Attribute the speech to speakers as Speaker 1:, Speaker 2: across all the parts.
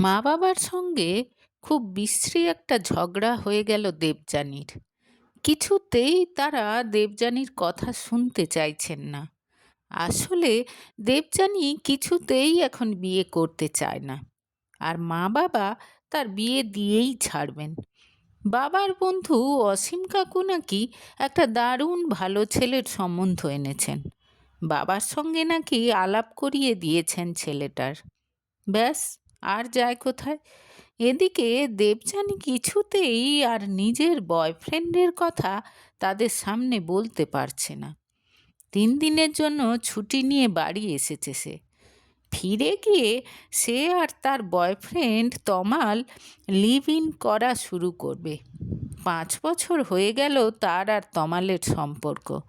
Speaker 1: মা বাবার সঙ্গে খুব বিশ্রী একটা ঝগড়া হয়ে গেল দেবযানীর। কিছুতেই তারা দেবযানীর কথা শুনতে চাইছেন না। আসলে দেবযানী কিছুতেই এখন বিয়ে করতে চায় না। আর মা বাবা তার বিয়ে দিয়েই ছাড়বেন। বাবার বন্ধু অসীম কাকু নাকি একটা দারুণ ভালো ছেলের সম্বন্ধ এনেছেন। বাবার সঙ্গে নাকি আলাপ করিয়ে দিয়েছেন ছেলেটার। ব্যাস আর যায় কোথায়? এদিকে দেবযানী কিছুতেই আর নিজের বয়ফ্রেন্ডের কথা তাদের সামনে বলতে পারছে না। তিন দিনের জন্য ছুটি নিয়ে বাড়ি এসেছে সে। ফিরে গিয়ে সে আর তার বয়ফ্রেন্ড তমাল লিভ ইন করা শুরু করবে। পাঁচ বছর হয়ে গেল তার আর তমালের সম্পর্ক।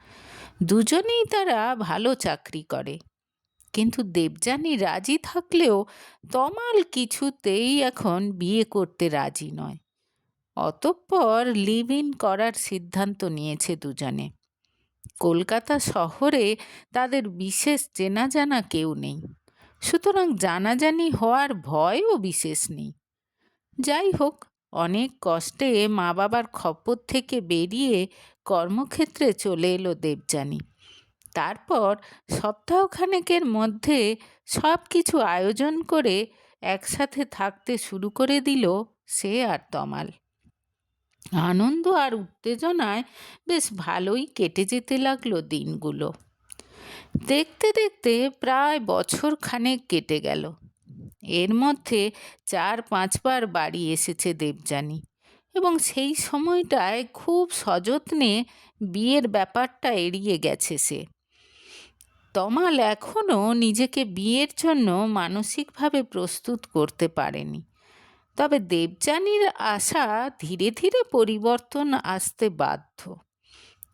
Speaker 1: দুজনেই তারা ভালো চাকরি করে। কিন্তু দেবযানী রাজি থাকলেও তমাল কিছুতেই এখন বিয়ে করতে রাজি নয়। অতঃপর লিভ ইন করার সিদ্ধান্ত নিয়েছে দুজনে। কলকাতা শহরে তাদের বিশেষ চেনা জানা কেউ নেই। সুতরাং জানাজানি হওয়ার ভয়ও বিশেষ নেই। যাই হোক, অনেক কষ্টে মা বাবার খপ্পর থেকে বেরিয়ে কর্মক্ষেত্রে চলে এলো দেবযানী। তারপর সপ্তাহখানেকের মধ্যে সব কিছু আয়োজন করে একসাথে থাকতে শুরু করে দিল সে আর তমাল। আনন্দ আর উত্তেজনায় বেশ ভালোই কেটে যেতে লাগল দিনগুলো। দেখতে দেখতে প্রায় বছর খানেক কেটে গেল। এর মধ্যে চার পাঁচবার বাড়ি এসেছে দেবযানী এবং সেই সময়টায় খুব সযত্নে বিয়ের ব্যাপারটা এড়িয়ে গেছে সে। তমাল এখনও নিজেকে বিয়ের জন্য মানসিকভাবে প্রস্তুত করতে পারেনি। তবে দেবযানীর আশা ধীরে ধীরে পরিবর্তন আসতে বাধ্য।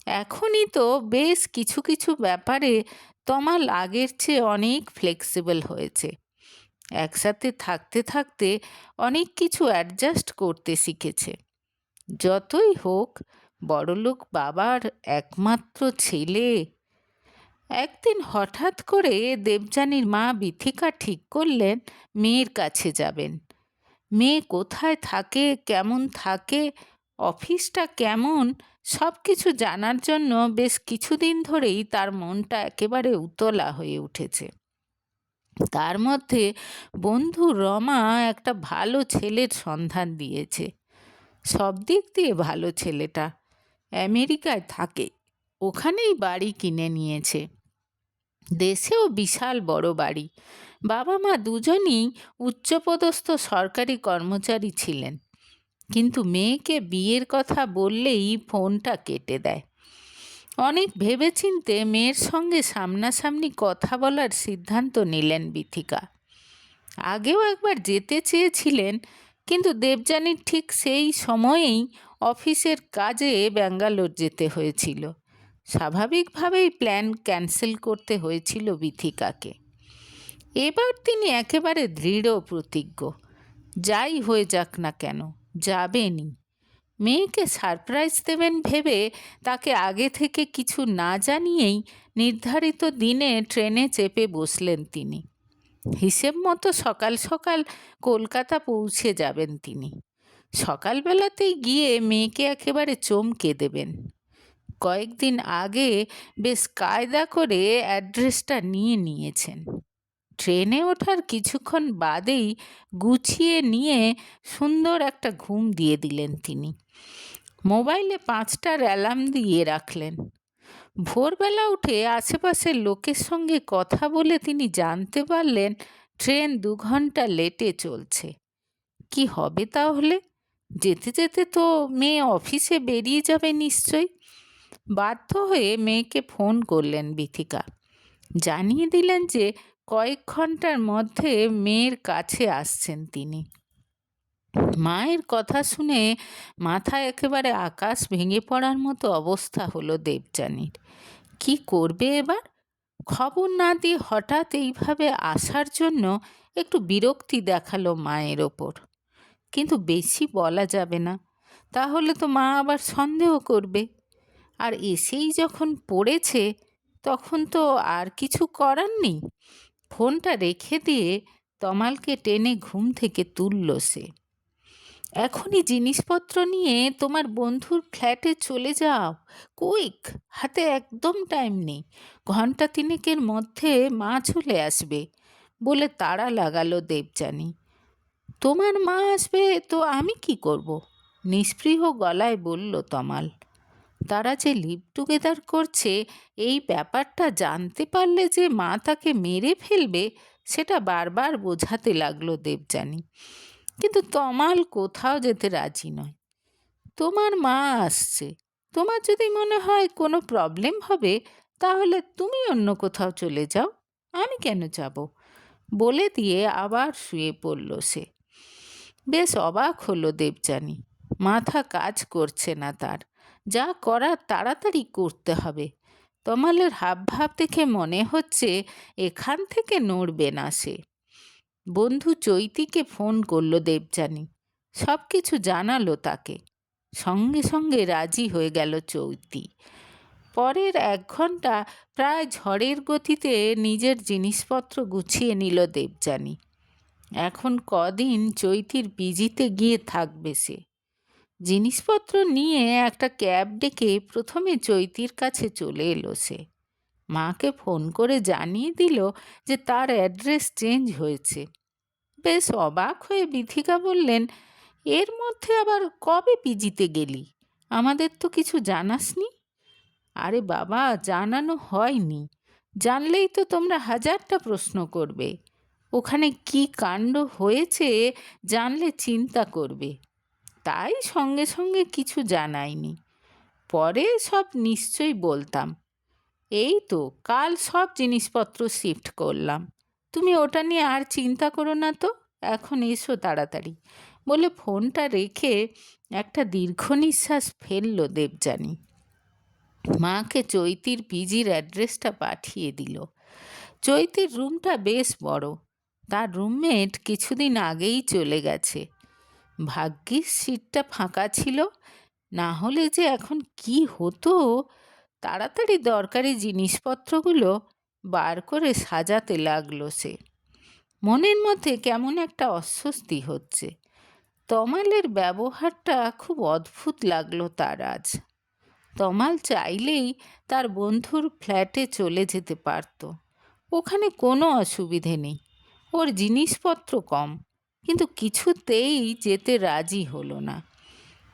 Speaker 1: এখনই তো বেশ কিছু কিছু ব্যাপারে তমাল আগের চেয়ে অনেক ফ্লেক্সিবল হয়েছে। একসাথে থাকতে থাকতে অনেক কিছু অ্যাডজাস্ট করতে শিখেছে। যতই হোক, বড়লোক বাবার একমাত্র ছেলে একদিন হঠাৎ করে দেবযানীর মা বিথিকা ঠিক করলেন, মেয়ের কাছে যাবেন। মেয়ে কোথায় থাকে, কেমন থাকে, অফিসটা কেমন সব কিছু জানার জন্য বেশ কিছুদিন ধরেই তার মনটা একেবারে উতলা হয়ে উঠেছে। তার মধ্যে বন্ধু রমা একটা ভালো ছেলের সন্ধান দিয়েছে। সব দিক দিয়ে ভালো ছেলেটা। আমেরিকায় থাকে। ওখানেই বাড়ি কিনে নিয়েছে। দেশেও বিশাল বড় বাড়ি। বাবা মা দুজনই উচ্চপদস্থ সরকারি কর্মচারী ছিলেন। কিন্তু মেয়েকে বিয়ের কথা বললেই ফোনটা কেটে দেয়। অনেক ভেবেচিন্তে মেয়ের সঙ্গে সামনাসামনি কথা বলার সিদ্ধান্ত নিলেন বিথিকা। আগেও একবার যেতে চেয়েছিলেন, কিন্তু দেবযানীর ঠিক সেই সময়েই অফিসের কাজে ব্যাঙ্গালোর যেতে হয়েছিল। স্বাভাবিকভাবেই প্ল্যান ক্যান্সেল করতে হয়েছিল বিথিকাকে। এবার তিনি একেবারে দৃঢ় প্রতিজ্ঞ। যাই হয়ে যাক না কেন যাবেনই মেয়েকে সারপ্রাইজ দেবেন ভেবে তাকে আগে থেকে কিছু না জানিয়েই নির্ধারিত দিনে ট্রেনে চেপে বসলেন তিনি। হিসেব মতো সকাল সকাল কলকাতা পৌঁছে যাবেন তিনি। সকালবেলাতেই গিয়ে মেয়েকে একেবারে চমকে দেবেন। কয়েকদিন আগে বেশ কায়দা করে অ্যাড্রেসটা নিয়ে নিয়েছেন। ট্রেনে ওঠার কিছুক্ষণ বাদেই গুছিয়ে নিয়ে সুন্দর একটা ঘুম দিয়ে দিলেন তিনি। মোবাইলে পাঁচটার অ্যালার্ম দিয়ে রাখলেন। ভোরবেলা উঠে আশেপাশের লোকের সঙ্গে কথা বলে তিনি জানতে পারলেন, ট্রেন দু ঘণ্টা লেটে চলছে। কি হবে তাহলে? যেতে যেতে তো মেয়ে অফিসে বেরিয়ে যাবে নিশ্চয়ই। বাধ্য হয়ে মেয়েকে ফোন করলেন বিথিকা। জানিয়ে দিলেন যে কয়েক ঘণ্টার মধ্যে মেয়ের কাছে আসছেন তিনি। মায়ের কথা শুনে মাথা একেবারে আকাশ ভেঙে পড়ার মতো অবস্থা হলো দেবযানীর। কি করবে এবার? খবর না দিয়ে হঠাৎ এইভাবে আসার জন্য একটু বিরক্তি দেখাল মায়ের ওপর। কিন্তু বেশি বলা যাবে না। তাহলে তো মা আবার সন্দেহ করবে। আর এসেই যখন পড়েছে, তখন তো আর কিছু করার নেই। ফোনটা রেখে দিয়ে তমালকে টেনে ঘুম থেকে তুলল সে। এখনই জিনিসপত্র নিয়ে তোমার বন্ধুর ফ্ল্যাটে চলে যাও। কুইক, হাতে একদম টাইম নেই। ঘণ্টা তিনেকের মধ্যে মা চলে আসবে, বলে তাড়া লাগালো দেবযানী। তোমার মা আসবে তো আমি কি করব? নিস্পৃহ গলায় বলল তমাল। তারা যে লিভ টুগেদার করছে, এই ব্যাপারটা জানতে পারলে যে মা তাকে মেরে ফেলবে, সেটা বারবার বোঝাতে লাগল দেবযানী। কিন্তু তমাল কোথাও যেতে রাজি নয়। তোমার মা আসছে। তোমার যদি মনে হয় কোনো প্রবলেম হবে, তাহলে তুমি অন্য কোথাও চলে যাও। আমি কেন যাব? বলে দিয়ে আবার শুয়ে পড়ল সে। বেশ অবাক হলো দেবযানী। মাথা কাজ করছে না তার। যা করার তাড়াতাড়ি করতে হবে। তমালের হাবভাব দেখে মনে হচ্ছে এখান থেকে নড়বে না সে। বন্ধু চৈতিকে ফোন করল দেবযানী। সব কিছু জানালো তাকে। সঙ্গে সঙ্গে রাজি হয়ে গেল চৈতি। পরের এক ঘণ্টা প্রায় ঝড়ের গতিতে নিজের জিনিসপত্র গুছিয়ে নিল দেবযানী। এখন কদিন চৈতির বিজিতে গিয়ে থাকবে সে। জিনিসপত্র নিয়ে একটা ক্যাব ডেকে প্রথমে চৈতির কাছে চলে এলো সে। মাকে ফোন করে জানিয়ে দিল যে তার অ্যাড্রেস চেঞ্জ হয়েছে। বেশ অবাক হয়ে বিথিকা বললেন, এর মধ্যে আবার কবে পিজিতে গেলি? আমাদের তো কিছু জানাসনি? আরে বাবা, জানানো হয়নি। জানলেই তো তোমরা হাজারটা প্রশ্ন করবে। ওখানে কি কাণ্ড হয়েছে জানলে চিন্তা করবে। তাই সঙ্গে সঙ্গে কিছু জানাইনি। পরে সব নিশ্চয়ই বলতাম, এই তো, কাল সব জিনিসপত্র শিফট করলাম। তুমি ওটা নিয়ে আর চিন্তা করো না তো, এখন এসো তাড়াতাড়ি। বলে ফোনটা রেখে একটা দীর্ঘ নিঃশ্বাস ফেলল দেবযানী। মাকে চৈতির পিজির অ্যাড্রেসটা পাঠিয়ে দিল। চৈতির রুমটা বেশ বড়। তার রুমমেট কিছুদিন আগেই চলে গেছে। ভাগ্যিস সিটটা ফাঁকা ছিল, না হলে যে এখন কি হতো? তাড়াতাড়ি দরকারি জিনিসপত্রগুলো বার করে সাজাতে লাগল সে। মনের মধ্যে কেমন একটা অস্বস্তি হচ্ছে। তমালের ব্যবহারটা খুব অদ্ভুত লাগল তার আজ। তমাল চাইলেই তার বন্ধুর ফ্ল্যাটে চলে যেতে পারত। ওখানে কোনো অসুবিধে নেই। ওর জিনিসপত্র কম। কিন্তু কিছুতেই যেতে রাজি হলো না।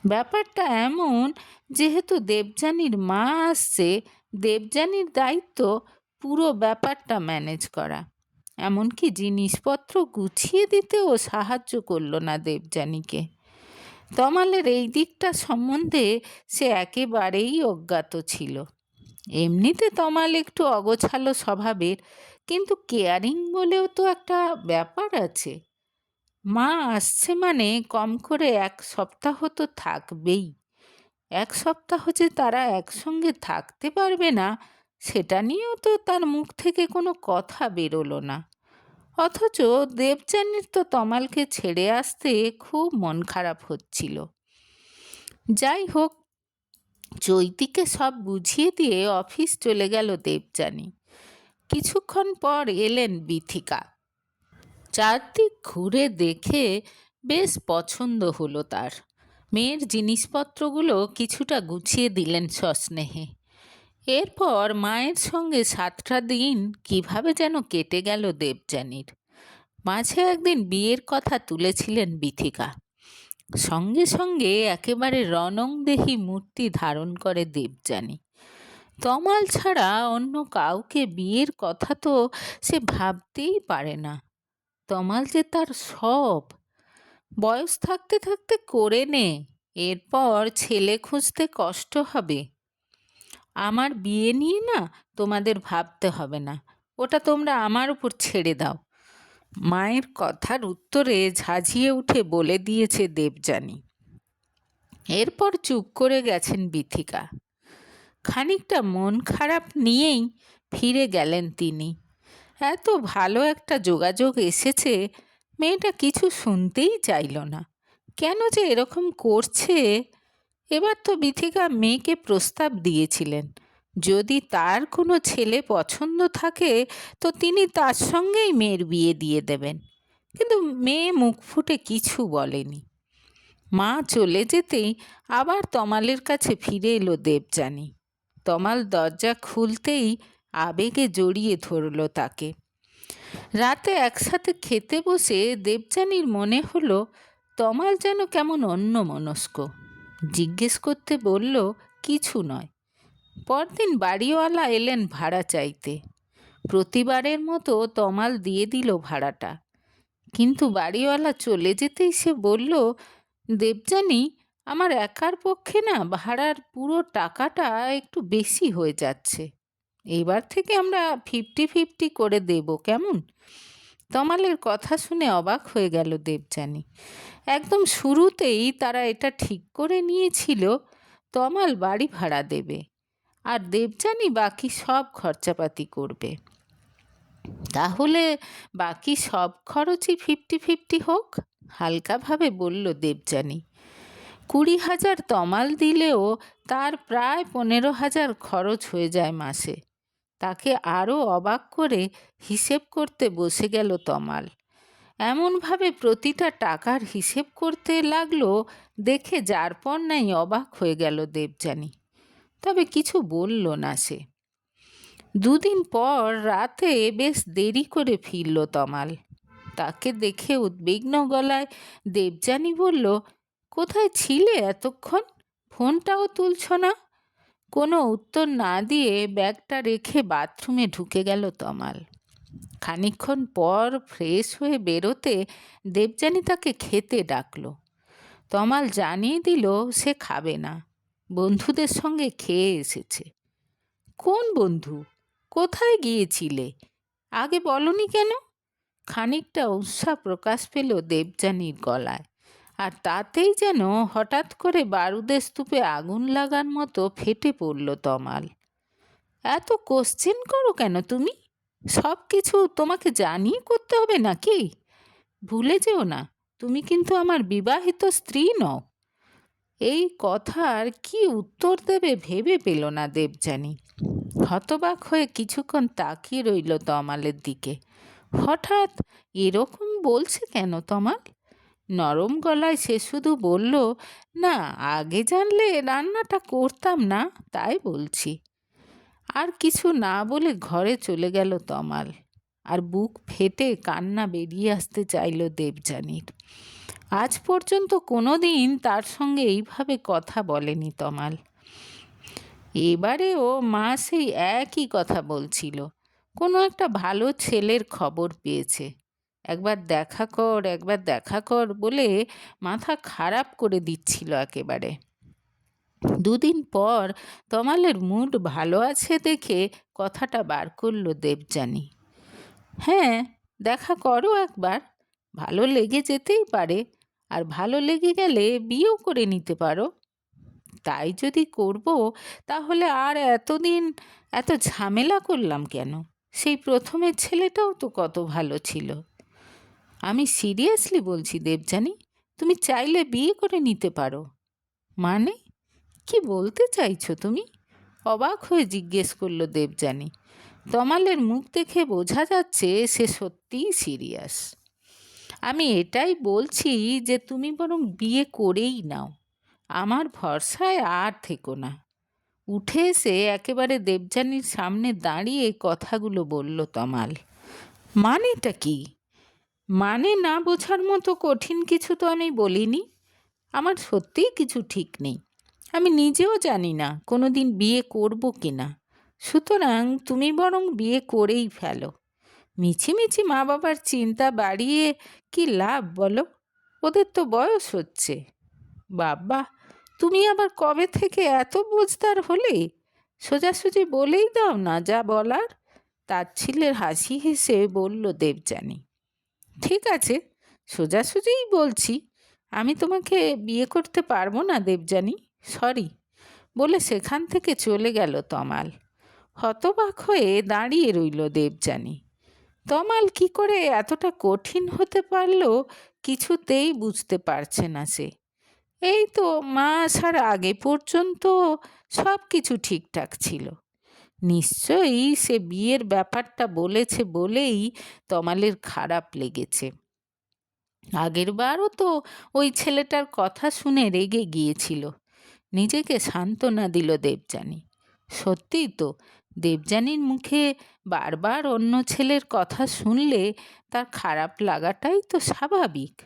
Speaker 1: ব্যাপারটা এমন, যেহেতু দেবযানীর মা আসছে, দেবযানীর দায়িত্ব পুরো ব্যাপারটা ম্যানেজ করা। এমনকি জিনিসপত্র গুছিয়ে দিতেও সাহায্য করল না দেবযানীকে। তমালের এই দিকটা সম্বন্ধে সে একেবারেই অজ্ঞাত ছিল। এমনিতে তমাল একটু অগোছালো স্বভাবের, কিন্তু কেয়ারিং বলেও তো একটা ব্যাপার আছে। মা আসছে মানে কম করে এক সপ্তাহ তো থাকবেই। এক সপ্তাহ যে তারা একসঙ্গে থাকতে পারবে না, সেটা নিয়েও তো তার মুখ থেকে কোনো কথা বেরোলো না। অথচ দেবযানীর তো তমালকে ছেড়ে আসতে খুব মন খারাপ হচ্ছিল। যাই হোক, চৈতিকে সব বুঝিয়ে দিয়ে অফিস চলে গেল দেবযানী। কিছুক্ষণ পর এলেন বিথিকা। চারদিক ঘুরে দেখে বেশ পছন্দ হলো তার। মেয়ের জিনিসপত্রগুলো কিছুটা গুছিয়ে দিলেন সস্নেহে। এরপর মায়ের সঙ্গে সাতটা দিন কীভাবে যেন কেটে গেল দেবযানীর। মাঝে একদিন বিয়ের কথা তুলেছিলেন বিথিকা। সঙ্গে সঙ্গে একেবারে রণংদেহী মূর্তি ধারণ করে দেবযানী। তমাল ছাড়া অন্য কাউকে বিয়ের কথা তো সে ভাবতেই পারে না। তমাল যে তার সব, বয়স থাকতে থাকতে করে নে, এরপর ছেলে খুঁজতে কষ্ট হবে। আমার বিয়ে নিয়ে না তোমাদের ভাবতে হবে না, ওটা তোমরা আমার উপর ছেড়ে দাও। মায়ের কথার উত্তরে ঝাঁঝিয়ে উঠে বলে দিয়েছে দেবযানী। এরপর চুপ করে গেছেন বিথিকা। খানিকটা মন খারাপ নিয়েই ফিরে গেলেন তিনি। এত ভালো একটা যোগাযোগ এসেছে। মেয়েটা কিছু শুনতেই চাইল না। কেন যে এরকম করছে? এবার তো বিথিকা মেয়েকে প্রস্তাব দিয়েছিলেন। যদি তার কোনো ছেলে পছন্দ থাকে, তো তিনি তার সঙ্গেই মেয়ের বিয়ে দিয়ে দেবেন। কিন্তু মেয়ে মুখ ফুটে কিছু বলেনি। মা চলে যেতেই আবার তমালের কাছে ফিরে এলো দেবযানী। তমাল দরজা খুলতেই আবেগে জড়িয়ে ধরল তাকে। রাতে একসাথে খেতে বসে দেবযানীর মনে হলো, তমাল যেন কেমন অন্য মনস্ক জিজ্ঞেস করতে বলল, কিছু নয়। পরদিন বাড়িওয়ালা এলেন ভাড়া চাইতে। প্রতিবারের মতো তমাল দিয়ে দিল ভাড়াটা। কিন্তু বাড়িওয়ালা চলে যেতেই সে বলল, দেবযানী, আমার একার পক্ষে না ভাড়ার পুরো টাকাটা একটু বেশি হয়ে যাচ্ছে। এবার থেকে আমরা ফিফটি ফিফটি করে দেব, কেমন? তমালের কথা শুনে অবাক হয়ে গেল দেবযানী। একদম শুরুতেই তারা এটা ঠিক করে নিয়েছিল, তমাল বাড়ি ভাড়া দেবে আর দেবযানী বাকি সব খরচাপাতি করবে। তাহলে বাকি সব খরচই ফিফটি ফিফটি হোক, হালকাভাবে বলল দেবযানী। কুড়ি হাজার তমাল দিলেও তার প্রায় পনেরো হাজার খরচ হয়ে যায় মাসে। তাকে আরও অবাক করে হিসেব করতে বসে গেল তমাল। এমনভাবে প্রতিটা টাকার হিসেব করতে লাগল দেখে যার পর নাই অবাক হয়ে গেল দেবযানী। তবে কিছু বলল না সে। দুদিন পর রাতে বেশ দেরি করে ফিরল তমাল। তাকে দেখে উদ্বিগ্ন গলায় দেবযানী বলল, কোথায় ছিলে এতক্ষণ? ফোনটাও তুলছ না? কোনো উত্তর না দিয়ে ব্যাগটা রেখে বাথরুমে ঢুকে গেল তমাল। খানিক্ষণ পর ফ্রেশ হয়ে বেরোতে দেবযানী তাকে খেতে ডাকলো। তমাল জানিয়ে দিল সে খাবে না। বন্ধুদের সঙ্গে খেয়ে এসেছে। কোন বন্ধু? কোথায় গিয়েছিলে? আগে বলনি কেন? খানিকটা উৎসাহ প্রকাশ পেল দেবযানীর গলায়। আর তাতেই যেন হঠাৎ করে বারুদের স্তূপে আগুন লাগার মতো ফেটে পড়ল তমাল। এত কোশ্চেন করো কেন তুমি? সব কিছু তোমাকে জানিয়ে করতে হবে নাকি? ভুলে যেও না, তুমি কিন্তু আমার বিবাহিত স্ত্রী নও। এই কথার কি উত্তর দেবে ভেবে পেল না দেবযানী। হতবাক হয়ে কিছুক্ষণ তাকিয়ে রইল তমালের দিকে। হঠাৎ এরকম বলছে কেন তমাল? নরম গলায় সে শুধু বলল, না, আগে জানলে রান্নাটা করতাম না, তাই বলছি। আর কিছু না বলে ঘরে চলে গেল তমাল। আর বুক ফেটে কান্না বেরিয়ে আসতে চাইল দেবযানীর। আজ পর্যন্ত কোনো দিন তার সঙ্গে এইভাবে কথা বলেনি তমাল। এবারে ও মা সেই একই কথা বলছিল। কোনো একটা ভালো ছেলের খবর পেয়েছে। একবার দেখা কর, একবার দেখা কর বলে মাথা খারাপ করে দিচ্ছিল একেবারে। দুদিন পর তমালের মুড ভালো আছে দেখে কথাটা বার করল দেবযানী। হ্যাঁ দেখা করো একবার, ভালো লেগে যেতেই পারে, আর ভালো লেগে গেলে বিয়েও করে নিতে পারো। তাই যদি করব, তাহলে আর এতদিন এত ঝামেলা করলাম কেন? সেই প্রথমের ছেলেটাও তো কত ভালো ছিল। আমি সিরিয়াসলি বলছি, দেবযানী, তুমি চাইলে বিয়ে করে নিতে পারো। মানে? কি বলতে চাইছো তুমি? অবাক হয়ে জিজ্ঞেস করল দেবযানী। তমালের মুখ দেখে বোঝা যাচ্ছে সে সত্যিই সিরিয়াস। আমি এটাই বলছি যে তুমি বরং বিয়ে করেই নাও। আমার ভরসায় আর থেকো না। উঠে এসে একেবারে দেবযানীর সামনে দাঁড়িয়ে কথাগুলো বলল তমাল। মানেটা কি? মানে না বোঝার মতো কঠিন কিছু তো আমি বলিনি? আমার সত্যিই কিছু ঠিক নেই। আমি নিজেও জানি না কোনো দিন বিয়ে করব কি না। সুতরাং তুমি বরং বিয়ে করেই ফেলো। মিছিমিছি মা বাবার চিন্তা বাড়িয়ে কি লাভ বলো? ওদের তো বয়স হচ্ছে। বাবা, তুমি আবার কবে থেকে এত বুঝদার হলে? সোজাসুজি বলেই দাও না যা বলার। তার ছেলের হাসি হেসে বলল দেবযানী। ঠিক আছে, সোজাসুজিই বলছি। আমি তোমাকে বিয়ে করতে পারব না, দেবযানী। সরি। বলে সেখান থেকে চলে গেল তমাল। হতবাক হয়ে দাঁড়িয়ে রইল দেবযানী। তমাল কি করে এতটা কঠিন হতে পারল কিছুতেই বুঝতে পারছে না সে। এই তো মা আসার আগে পর্যন্ত সব কিছু ঠিকঠাক ছিল। নিশ্চয়ই সে বিয়ের ব্যাপারটা বলেছে বলেই তমালের খারাপ লেগেছে। আগেরবারও তো ওই ছেলেটার কথা শুনে রেগে গিয়েছিল। নিজেকে সান্ত্বনা দিল দেবযানী। সত্যিই তো, দেবযানীর মুখে বারবার অন্য ছেলের কথা শুনলে তার খারাপ লাগাটাই তো স্বাভাবিক।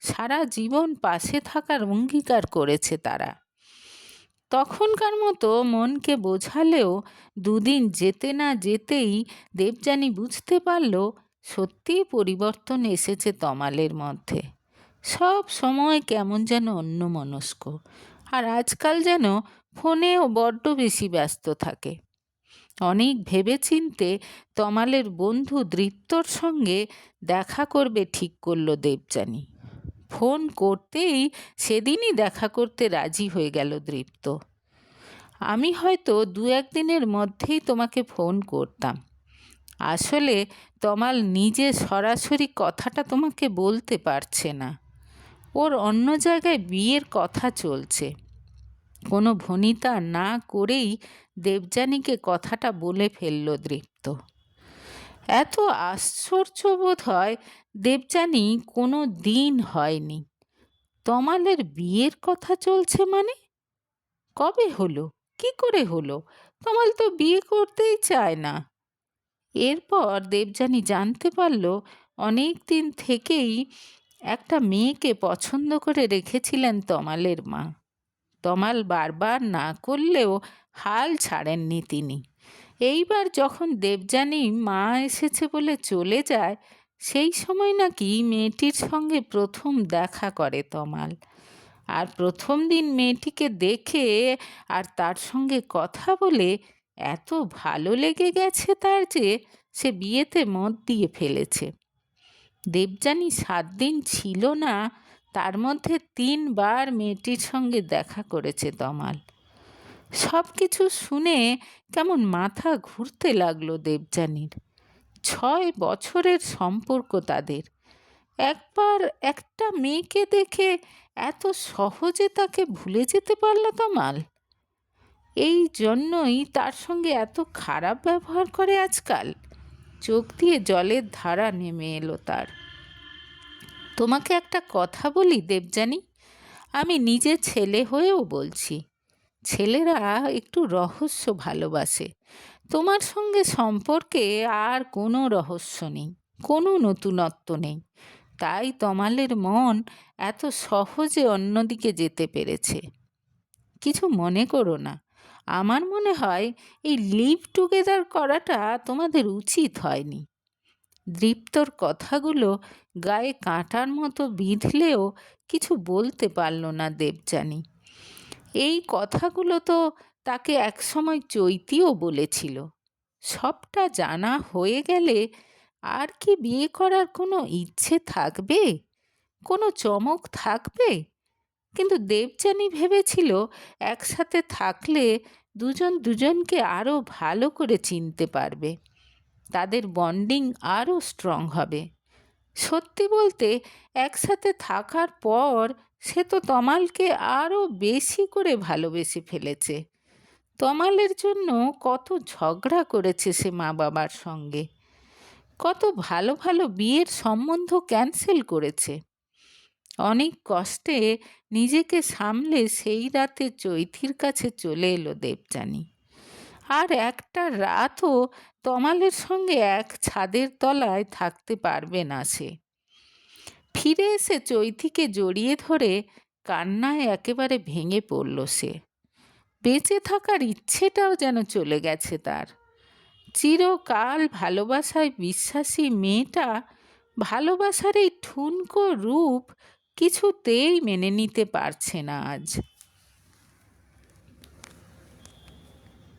Speaker 1: সারা জীবন পাশে থাকার অঙ্গীকার করেছে তারা। তখনকার মতো মনকে বোঝালেও দুদিন যেতে না যেতেই দেবযানী বুঝতে পারল সত্যিই পরিবর্তন এসেছে তমালের মধ্যে। সব সময় কেমন যেন অন্যমনস্ক, আর আজকাল যেন ফোনেও বড্ড বেশি ব্যস্ত থাকে। অনেক ভেবেচিন্তে তমালের বন্ধু দৃপ্তর সঙ্গে দেখা করবে ঠিক করল দেবযানী। ফোন করতেই সেদিনই দেখা করতে রাজি হয়ে গেল দৃপ্ত। আমি হয়তো দু একদিনের মধ্যেই তোমাকে ফোন করতাম। আসলে তমাল নিজে সরাসরি কথাটা তোমাকে বলতে পারছে না। ওর অন্য জায়গায় বিয়ের কথা চলছে। কোনো ভনিতা না করেই দেবযানীকে কথাটা বলে ফেলল দৃপ্ত। এত আশ্চর্য বোধ হয় দেবযানী কোনো দিন হয়নি। তমালের বিয়ের কথা চলছে মানে? কবে হলো? কি করে হলো? তমাল তো বিয়ে করতেই চায় না। এরপর দেবযানী জানতে পারল, অনেক দিন থেকেই একটা মেয়েকে পছন্দ করে রেখেছিলেন তমালের মা। তমাল বারবার না করলেও হাল ছাড়েননি তিনি। এইবার যখন দেবযানী মা এসেছে বলে চলে যায় সেই সময় নাকি মেয়েটির সঙ্গে প্রথম দেখা করে তমাল। আর প্রথম দিন মেয়েটিকে দেখে আর তার সঙ্গে কথা বলে এত ভালো লেগে গেছে তার যে সে বিয়েতে মত দিয়ে ফেলেছে। দেবযানী সাত দিন ছিল না, তার মধ্যে তিনবার মেয়েটির সঙ্গে দেখা করেছে তমাল। সব কিছু শুনে কেমন মাথা ঘুরতে লাগল দেবযানীর। ছয় বছরের সম্পর্ক তাদের। একবার একটা মেয়েকে দেখে এত সহজে তাকে ভুলে যেতে পারল তমাল। এই জন্যই তার সঙ্গে এত খারাপ ব্যবহার করে আজকাল। চোখ দিয়ে জলের ধারা নেমে এলো তার। তোমাকে একটা কথা বলি দেবযানী, আমি নিজে ছেলে হয়েও বলছি। ছেলেরা একটু রহস্য ভালোবাসে। তোমার সঙ্গে সম্পর্কে আর কোনো রহস্য নেই, কোনো নতুনত্ব নেই। তাই তমালের মন এত সহজে অন্যদিকে যেতে পেরেছে। কিছু মনে করো না, আমার মনে হয় এই লিভ টুগেদার করাটা তোমাদের উচিত হয়নি। দৃপ্তর কথাগুলো গায়ে কাঁটার মতো বিঁধলেও কিছু বলতে পারল না দেবযানী। এই কথাগুলো তো তাকে একসময় চৈতিও বলেছিল, সবটা জানা হয়ে গেলে আর কি বিয়ে করার কোনো ইচ্ছে থাকবে? কোনো চমক থাকবে? কিন্তু দেবযানী ভেবেছিল একসাথে থাকলে দুজন দুজনকে আরও ভালো করে চিনতে পারবে। তাদের বন্ডিং আরও স্ট্রং হবে। সত্যি বলতে একসাথে থাকার পর সে তো তমালকে আরও বেশি করে ভালোবেসে ফেলেছে। তমালের জন্য কত ঝগড়া করেছে সে মা বাবার সঙ্গে। কত ভালো ভালো বিয়ের সম্বন্ধ ক্যান্সেল করেছে। অনেক কষ্টে নিজেকে সামলে সেই রাতে চৈথির কাছে চলে এলো দেবযানী। আর একটা রাতও তমালের সঙ্গে এক ছাদের তলায় থাকতে পারবে না সে। ফিরে এসে চৈথিকে জড়িয়ে ধরে কান্নায় একেবারে ভেঙে পড়ল সে। বেঁচে থাকার ইচ্ছেটাও যেন চলে গেছে তার। চিরকাল ভালোবাসায় বিশ্বাসী মেয়েটা ভালোবাসার এই ঠুনকো রূপ কিছুতেই মেনে নিতে পারছে না আজ।